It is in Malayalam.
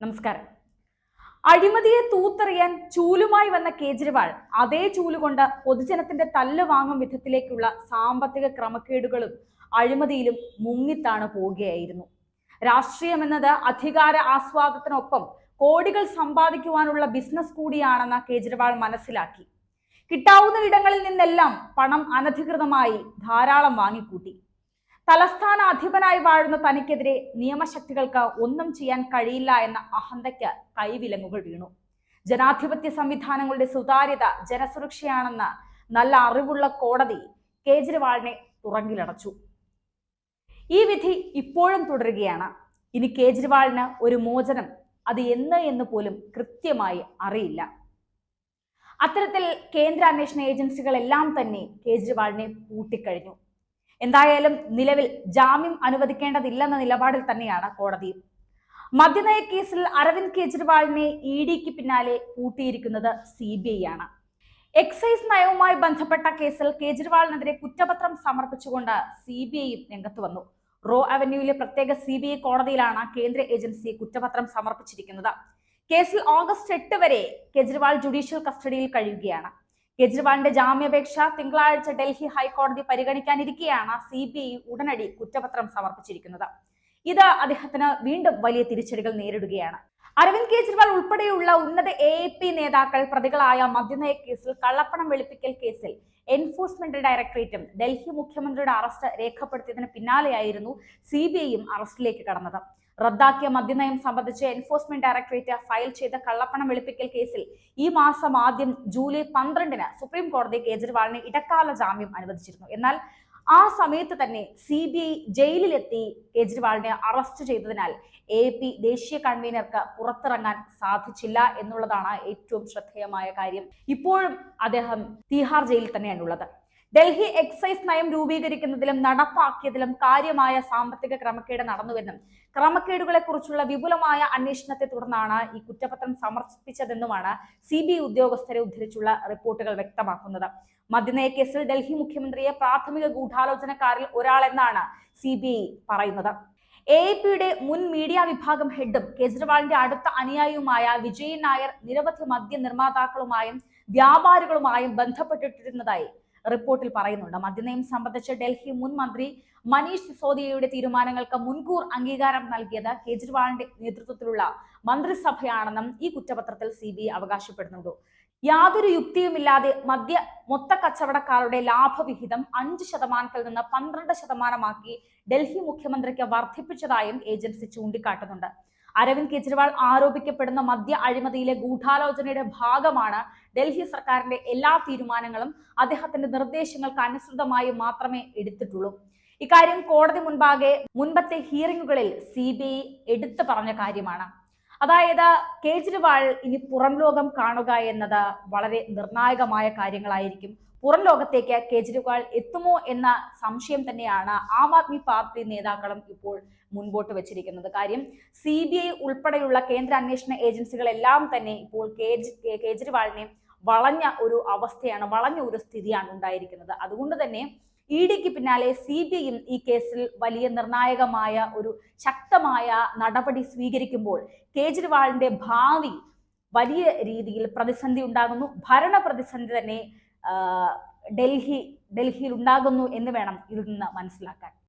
നമസ്കാരം. അഴിമതിയെ തൂത്തെറിയാൻ ചൂലുമായി വന്ന കേജ്രിവാൾ അതേ ചൂലുകൊണ്ട് പൊതുജനത്തിന്റെ തല്ല് വാങ്ങും വിധത്തിലേക്കുള്ള സാമ്പത്തിക ക്രമക്കേടുകളും അഴിമതിയിലും മുങ്ങിത്താണ് പോവുകയായിരുന്നു. രാഷ്ട്രീയം എന്നത് അധികാര ആസ്വാദത്തിനൊപ്പം കോടികൾ സമ്പാദിക്കുവാനുള്ള ബിസിനസ് കൂടിയാണെന്ന് കേജ്രിവാൾ മനസ്സിലാക്കി. കിട്ടാവുന്ന ഇടങ്ങളിൽ നിന്നെല്ലാം പണം അനധികൃതമായി ധാരാളം വാങ്ങിക്കൂട്ടി. തലസ്ഥാന അധിപനായി വാഴുന്ന തനിക്കെതിരെ നിയമശക്തികൾക്ക് ഒന്നും ചെയ്യാൻ കഴിയില്ല എന്ന അഹന്തയ്ക്ക് കൈവിലങ്ങുകൾ വീണു. ജനാധിപത്യ സംവിധാനങ്ങളുടെ സുതാര്യത ജനസുരക്ഷയാണെന്ന് നല്ല അറിവുള്ള കോടതി കേജ്രിവാളിനെ തുറങ്കിലടച്ചു ഈ വിധി ഇപ്പോഴും തുടരുകയാണ്. ഇനി കേജ്രിവാളിന് ഒരു മോചനം അത് എന്ന് എന്ന് പോലും കൃത്യമായി അറിയില്ല. അത്തരത്തിൽ കേന്ദ്ര അന്വേഷണ ഏജൻസികളെല്ലാം തന്നെ കേജ്രിവാളിനെ പൂട്ടിക്കഴിഞ്ഞു. എന്തായാലും നിലവിൽ ജാമ്യം അനുവദിക്കേണ്ടതില്ലെന്ന നിലപാടിൽ തന്നെയാണ് കോടതി. മദ്യനയ കേസിൽ അരവിന്ദ് കെജ്രിവാളിനെ ഇ ഡിക്ക് പിന്നാലെ കൂട്ടിയിരിക്കുന്നത് സി ബി ഐ ആണ്. എക്സൈസ് നയവുമായി ബന്ധപ്പെട്ട കേസിൽ കേജ്രിവാളിനെതിരെ കുറ്റപത്രം സമർപ്പിച്ചുകൊണ്ട് സി ബി ഐയും രംഗത്ത് വന്നു. റോ അവന്യൂവിലെ പ്രത്യേക സി ബി ഐ കോടതിയിലാണ് കേന്ദ്ര ഏജൻസി കുറ്റപത്രം സമർപ്പിച്ചിരിക്കുന്നത്. കേസിൽ ഓഗസ്റ്റ് എട്ട് വരെ കെജ്രിവാൾ ജുഡീഷ്യൽ കസ്റ്റഡിയിൽ കഴിയുകയാണ്. കെജ്രിവാളിന്റെ ജാമ്യാപേക്ഷ തിങ്കളാഴ്ച ഡൽഹി ഹൈക്കോടതി പരിഗണിക്കാനിരിക്കെയാണ് സി ബി ഐ ഉടനടി കുറ്റപത്രം സമർപ്പിച്ചിരിക്കുന്നത്. ഇത് അദ്ദേഹത്തിന് വീണ്ടും വലിയ തിരിച്ചടികൾ നേരിടുകയാണ്. അരവിന്ദ് കെജ്രിവാൾ ഉൾപ്പെടെയുള്ള ഉന്നത എ പി നേതാക്കൾ പ്രതികളായ മദ്യനയ കേസിൽ കള്ളപ്പണം വെളുപ്പിക്കൽ കേസിൽ എൻഫോഴ്സ്മെന്റ് ഡയറക്ടറേറ്റും ഡൽഹി മുഖ്യമന്ത്രിയുടെ അറസ്റ്റ് രേഖപ്പെടുത്തിയതിന് പിന്നാലെയായിരുന്നു സി ബി ഐയും അറസ്റ്റിലേക്ക് കടന്നത്. റദ്ദാക്കിയ മദ്യനയം സംബന്ധിച്ച് എൻഫോഴ്സ്മെന്റ് ഡയറക്ടറേറ്റ് ഫയൽ ചെയ്ത കള്ളപ്പണം വെളുപ്പിക്കൽ കേസിൽ ഈ മാസം ആദ്യം ജൂലൈ പന്ത്രണ്ടിന് സുപ്രീം കോടതി കേജ്രിവാളിന് ഇടക്കാല ജാമ്യം അനുവദിച്ചിരുന്നു. എന്നാൽ ആ സമയത്ത് തന്നെ സി ബി ഐ ജയിലിലെത്തി കേജ്രിവാളിനെ അറസ്റ്റ് ചെയ്തതിനാൽ എ പി ദേശീയ കൺവീനർക്ക് പുറത്തിറങ്ങാൻ സാധിച്ചില്ല എന്നുള്ളതാണ് ഏറ്റവും ശ്രദ്ധേയമായ കാര്യം. ഇപ്പോഴും അദ്ദേഹം തീഹാർ ജയിലിൽ തന്നെയാണുള്ളത് ഡൽഹി എക്സൈസ് നയം രൂപീകരിക്കുന്നതിലും നടപ്പാക്കിയതിലും കാര്യമായ സാമ്പത്തിക ക്രമക്കേട് നടന്നുവെന്നും ക്രമക്കേടുകളെ കുറിച്ചുള്ള വിപുലമായ അന്വേഷണത്തെ തുടർന്നാണ് ഈ കുറ്റപത്രം സമർപ്പിച്ചതെന്നുമാണ് സി ബി ഉദ്യോഗസ്ഥരെ ഉദ്ധരിച്ചുള്ള റിപ്പോർട്ടുകൾ വ്യക്തമാക്കുന്നത്. മദ്യനയ കേസിൽ ഡൽഹി മുഖ്യമന്ത്രിയെ പ്രാഥമിക ഗൂഢാലോചനക്കാരിൽ ഒരാളെന്നാണ് സി ബി ഐ പറയുന്നത്. എ പിയുടെ മുൻ മീഡിയ വിഭാഗം ഹെഡും കേജ്രിവാളിന്റെ അടുത്ത അനുയായിയുമായ വിജയൻ നായർ നിരവധി മദ്യ നിർമ്മാതാക്കളുമായും വ്യാപാരികളുമായും ബന്ധപ്പെട്ടിട്ടിരുന്നതായി റിപ്പോർട്ടിൽ പറയുന്നുണ്ട്. മദ്യനയം സംബന്ധിച്ച് ഡൽഹി മുൻ മന്ത്രി മനീഷ് സിസോദിയയുടെ തീരുമാനങ്ങൾക്ക് മുൻകൂർ അംഗീകാരം നൽകിയത് കേജ്രിവാളിന്റെ നേതൃത്വത്തിലുള്ള മന്ത്രിസഭയാണെന്നും ഈ കുറ്റപത്രത്തിൽ സി ബി അവകാശപ്പെടുന്നുണ്ട്. യാതൊരു യുക്തിയുമില്ലാതെ മദ്യ മൊത്ത കച്ചവടക്കാരുടെ ലാഭവിഹിതം അഞ്ച് ശതമാനത്തിൽ നിന്ന് പന്ത്രണ്ട് ശതമാനമാക്കി ഡൽഹി മുഖ്യമന്ത്രിക്ക് വർദ്ധിപ്പിച്ചതായും ഏജൻസി ചൂണ്ടിക്കാട്ടുന്നുണ്ട്. അരവിന്ദ് കെജ്രിവാൾ ആരോപിക്കപ്പെടുന്ന മദ്യ അഴിമതിയിലെ ഗൂഢാലോചനയുടെ ഭാഗമാണ് ഡൽഹി സർക്കാരിന്റെ എല്ലാ തീരുമാനങ്ങളും അദ്ദേഹത്തിന്റെ നിർദ്ദേശങ്ങൾക്ക് അനുസൃതമായി മാത്രമേ എടുത്തിട്ടുള്ളൂ. ഇക്കാര്യം കോടതി മുൻപാകെ മുൻപത്തെ ഹിയറിംഗുകളിൽ സി ബി ഐ എടുത്തു പറഞ്ഞ കാര്യമാണ്. അതായത് കേജ്രിവാൾ ഇനി പുറം ലോകം കാണുക എന്നത് വളരെ നിർണായകമായ കാര്യങ്ങളായിരിക്കും. പുറം ലോകത്തേക്ക് കേജ്രിവാൾ എത്തുമോ എന്ന സംശയം തന്നെയാണ് ആം ആദ്മി പാർട്ടി നേതാക്കളും ഇപ്പോൾ മുൻപോട്ട് വെച്ചിരിക്കുന്നത്. കാര്യം സി ബി ഐ ഉൾപ്പെടെയുള്ള കേന്ദ്ര അന്വേഷണ ഏജൻസികളെല്ലാം തന്നെ ഇപ്പോൾ കേജ് കേജ്രിവാളിനെ വളഞ്ഞ ഒരു അവസ്ഥയാണ് വളഞ്ഞ ഒരു സ്ഥിതിയാണ് ഉണ്ടായിരിക്കുന്നത്. അതുകൊണ്ട് തന്നെ ഇ ഡിക്ക് പിന്നാലെ സി ബി ഐയും ഈ കേസിൽ വലിയ നിർണായകമായ ഒരു ശക്തമായ നടപടി സ്വീകരിക്കുമ്പോൾ കേജ്രിവാളിന്റെ ഭാവി വലിയ രീതിയിൽ പ്രതിസന്ധി ഉണ്ടാകുന്നു. ഭരണ പ്രതിസന്ധി തന്നെ ഡൽഹി ഡൽഹിയിൽ ഉണ്ടാകുന്നു എന്ന് വേണം ഇതിൽ നിന്ന് മനസ്സിലാക്കാൻ.